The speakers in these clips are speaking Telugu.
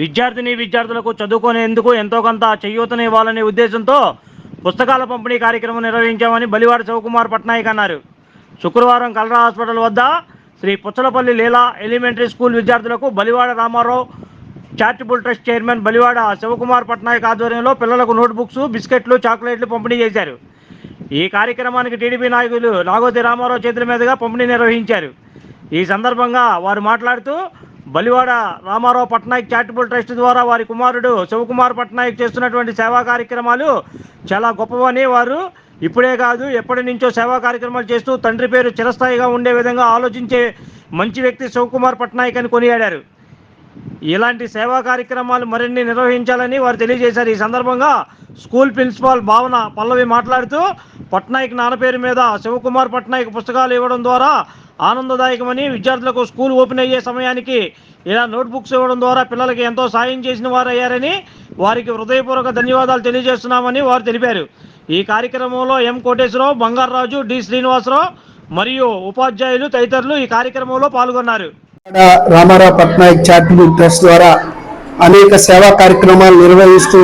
విద్యార్థిని విద్యార్థులకు చదువుకునేందుకు ఎంతో కొంత చేయూతనివ్వాలనే ఉద్దేశంతో పుస్తకాల పంపిణీ కార్యక్రమం నిర్వహించామని బలివాడ శివకుమార్ పట్నాయక్ అన్నారు. శుక్రవారం కలరా హాస్పిటల్ వద్ద శ్రీ పుచ్చలపల్లి లీలా ఎలిమెంటరీ స్కూల్ విద్యార్థులకు Balivada Ramarao charitable trust chairman Balivada Sivakumar Patnaik ఆధ్వర్యంలో పిల్లలకు నోట్బుక్స్ బిస్కెట్లు చాక్లెట్లు పంపిణీ చేశారు. ఈ కార్యక్రమానికి టీడీపీ నాయకులు నాగోతి రామారావు చేతుల మీదుగా పంపిణీ నిర్వహించారు. ఈ సందర్భంగా వారు మాట్లాడుతూ బలివాడ రామారావు పట్నాయక్ చారిటబుల్ ట్రస్ట్ ద్వారా వారి కుమారుడు శివకుమార్ పట్నాయక్ చేస్తున్నటువంటి సేవా కార్యక్రమాలు చాలా గొప్పవని వారు ఇప్పుడే కాదు ఎప్పటి నుంచో సేవా కార్యక్రమాలు చేస్తూ తండ్రి పేరు చిరస్థాయిగా ఉండే విధంగా ఆలోచించే మంచి వ్యక్తి శివకుమార్ పట్నాయక్ అని కొనియాడారు. ఇలాంటి సేవా కార్యక్రమాలు మరిన్ని నిర్వహించాలని వారు తెలియజేశారు. ఈ సందర్భంగా స్కూల్ ప్రిన్సిపాల్ భావన పల్లవి మాట్లాడుతూ పట్నాయక్ నాన్న పేరు మీద శివకుమార్ పట్నాయక్ పుస్తకాలు ఇవ్వడం ద్వారా ఆనందదాయకమని విద్యార్థులకు స్కూల్ ఓపెన్ అయ్యే సమయానికి ఇలా నోట్బుక్స్ ఇవ్వడం ద్వారా పిల్లలకి ఎంతో సాయం చేసిన వారయ్యారని వారికి హృదయపూర్వక ధన్యవాదాలు తెలియజేస్తున్నామని వారు తెలిపారు. ఈ కార్యక్రమంలో ఎం కోటేశ్వరరావు బంగారరాజు డి శ్రీనివాసరావు మరియు ఉపాధ్యాయులు తదితరులు ఈ కార్యక్రమంలో పాల్గొన్నారు. రామారావు పట్నాయక్ చారిటబుల్ ట్రస్ట్ ద్వారా అనేక సేవా కార్యక్రమాలు నిర్వహిస్తూ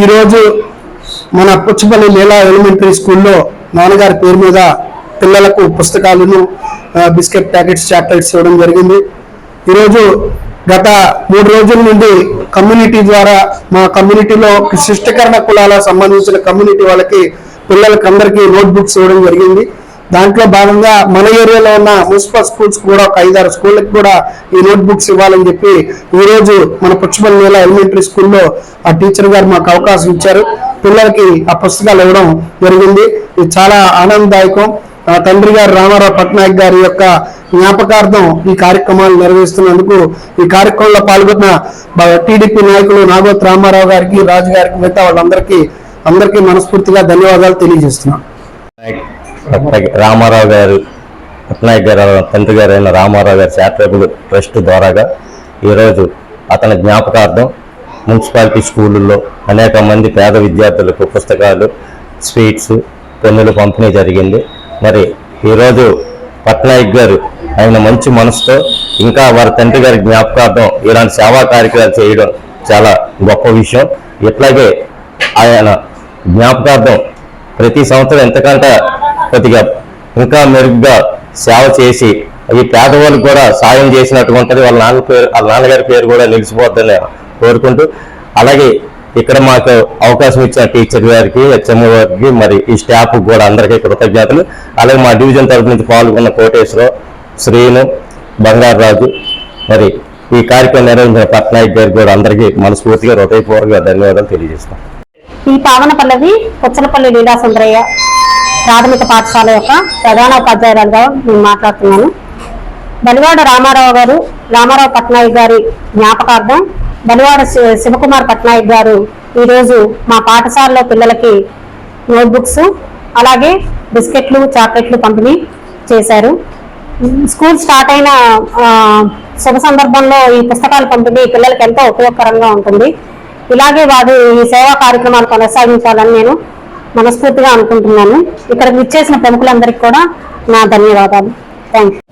ఈరోజు మన పుచ్చపల్లి లీలా ఎలిమెంటరీ స్కూల్లో నాన్నగారి పేరు మీద పిల్లలకు పుస్తకాలను బిస్కెట్ ప్యాకెట్స్ చాక్లెట్స్ ఇవ్వడం జరిగింది. ఈరోజు గత మూడు రోజుల నుండి కమ్యూనిటీ ద్వారా మా కమ్యూనిటీలో శిష్టకరణ కులాలకు సంబంధించిన కమ్యూనిటీ వాళ్ళకి పిల్లలకి అందరికీ నోట్ బుక్స్ ఇవ్వడం జరిగింది. దాంట్లో భాగంగా మన ఏరియాలో ఉన్న మున్సిపల్ స్కూల్స్ కూడా ఒక ఐదారు స్కూళ్ళకి కూడా ఈ నోట్ బుక్స్ ఇవ్వాలని చెప్పి ఈరోజు మన పుచ్చపల్లి నేల ఎలిమెంటరీ స్కూల్లో ఆ టీచర్ గారు మాకు అవకాశం ఇచ్చారు. పిల్లలకి ఆ పుస్తకాలు ఇవ్వడం జరిగింది. ఇది చాలా ఆనందదాయకం. తండ్రి గారు రామారావు పట్నాయక్ గారి యొక్క జ్ఞాపకార్థం ఈ కార్యక్రమాలు నిర్వహిస్తున్నందుకు ఈ కార్యక్రమంలో పాల్గొన్న టీడీపీ నాయకులు నాగోత్ రామారావు గారికి రాజు గారికి మిగతా వాళ్ళందరికీ అందరికీ మనస్ఫూర్తిగా ధన్యవాదాలు తెలియజేస్తున్నాం. రామారావు గారు పట్నాయక్ గారు తండ్రి గారు అయిన రామారావు గారి చారిటబుల్ ట్రస్ట్ ద్వారాగా ఈరోజు అతని జ్ఞాపకార్థం మున్సిపాలిటీ స్కూళ్ళల్లో అనేక మంది పేద విద్యార్థులకు పుస్తకాలు స్వీట్స్ పెన్నులు పంపిణీ జరిగింది. మరి ఈరోజు పట్నాయక్ గారు ఆయన మంచి మనసుతో ఇంకా వారి తండ్రి గారి జ్ఞాపకార్థం ఇలాంటి సేవా కార్యక్రమాలు చేయడం చాలా గొప్ప విషయం. ఇట్లాగే ఆయన జ్ఞాపకార్థం ప్రతి సంవత్సరం ఎంతకంటే కొద్దిగా ఇంకా మెరుగ్గా సేవ చేసి ఈ పేదవాళ్ళకి కూడా సాయం చేసినట్టుగా ఉంటుంది. వాళ్ళ నాన్న పేరు వాళ్ళ నాన్నగారి పేరు కూడా నిలిచిపోద్దని కోరుకుంటూ అలాగే ఇక్కడ మాకు అవకాశం ఇచ్చిన టీచర్ గారికి హెచ్ఎంఓ గారికి మరి ఈ స్టాఫ్ కూడా అందరికీ కృతజ్ఞతలు. అలాగే మా డివిజన్ తరఫు నుంచి పాల్గొన్న కోటేశ్వరరావు శ్రీను బంగారరాజు మరి ఈ కార్యక్రమం నిర్వహించిన పట్నాయక్ గారికి కూడా అందరికీ మనస్ఫూర్తిగా హృదయపూర్వక ధన్యవాదాలు తెలియజేస్తాం ఈ పావన పల్లవి కొచ్చలపల్లి లీలా సుందరయ్య ప్రాథమిక పాఠశాల యొక్క ప్రధాన ఉపాధ్యాయురాలుగా నేను మాట్లాడుతున్నాను. బలివాడ రామారావు గారు రామారావు పట్నాయక్ గారి జ్ఞాపకార్థం బలివాడ శి- శివకుమార్ పట్నాయక్ గారు ఈరోజు మా పాఠశాలలో పిల్లలకి నోట్బుక్స్ అలాగే బిస్కెట్లు చాక్లెట్లు పంపిణీ చేశారు. స్కూల్ స్టార్ట్ అయిన శుభ సందర్భంలో ఈ పుస్తకాలు పంపిణీ పిల్లలకి ఎంతో ఉపయోగకరంగా ఉంటుంది. ఇలాగే వారు ఈ సేవా కార్యక్రమాలు కొనసాగించాలని నేను మనస్ఫూర్తిగా అనుకుంటున్నాను. ఇక్కడికి ఇచ్చేసిన ప్రముఖులందరికీ కూడా నా ధన్యవాదాలు. Thank you